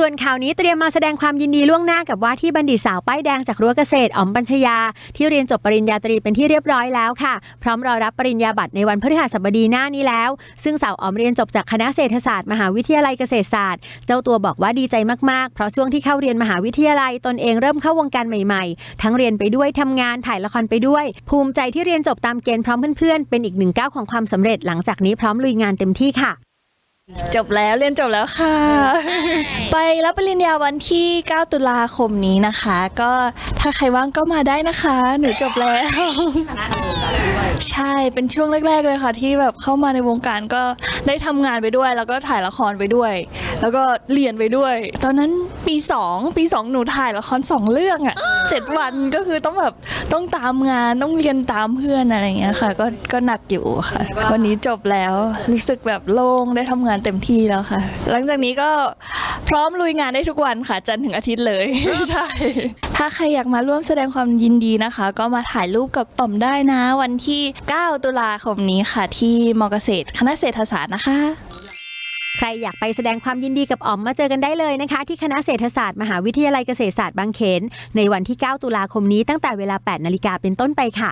ส่วนข่าวนี้เตรียมมาแสดงความยินดีล่วงหน้ากับว่าที่บัณฑิตสาวป้ายแดงจากรั้วเกษตรอ๋อมปัญชยา ที่เรียนจบปริญญาตรีเป็นที่เรียบร้อยแล้วค่ะ พร้อมรอรับปริญญาบัตรในวันพฤหัสบดีหน้านี้แล้ว ซึ่งสาวอ๋อมเรียนจบจากคณะเศรษฐศาสตร์มหาวิทยาลัยเกษตรศาสตร์ เจ้าตัวบอกว่าดีใจมากๆ เพราะช่วงที่เข้าเรียนมหาวิทยาลัยตนเองเริ่มเข้าวงการใหม่ๆ ทั้งเรียนไปด้วยทำงานถ่ายละครไปด้วย ภูมิใจที่เรียนจบตามเกณฑ์พร้อมเพื่อนๆเป็นอีกหนึ่งก้าวของความสำเร็จหลังจากนี้พร้อมลุยงานเต็มที่ค่ะ จบแล้วเรียนจบแล้วค่ะ ไปรับปริญญาวันที่ 9 ตุลาคมนี้นะคะ ก็ถ้าใครว่างก็มาได้นะคะ หนูจบแล้ว ใช่เป็นช่วงแรก ๆ เลยค่ะ ที่แบบเข้ามาในวงการก็ได้ทำงานไปด้วย แล้วก็ถ่ายละครไปด้วย แล้วก็เรียนไปด้วย ตอนนั้นปี 2 ปี 2 หนูถ่ายละครสองเรื่องอะ่ะเจ็ดวันก็คือต้องแบบต้องตามงานต้องเรียนตามเพื่อนอะไรอย่างเงี้ยค่ะ ก็ก็หนักอยู่ค่ะ วันนี้จบแล้วรู้สึกแบบโล่งได้ทำงานเต็มที่แล้วค่ะ หลังจากนี้ก็ พร้อมลุยงานได้ทุกวันค่ะ จันทร์ถึงอาทิตย์เลย ใช่ ถ้าใครอยากมาร่วมแสดงความยินดีนะคะ ก็มาถ่ายรูปกับต่อมได้นะ วันที่ 9 ตุลาคมนี้ค่ะ ที่มอเกษตร คณะเศรษฐศาสตร์นะคะใครอยากไปแสดงความยินดีกับอ๋อมมาเจอกันได้เลยนะคะ ที่คณะเศรษฐศาสตร์มหาวิทยาลัยเกษตรศาสตร์บางเขน ในวันที่ 9 ตุลาคมนี้ตั้งแต่เวลา 8 นาฬิกาเป็นต้นไปค่ะ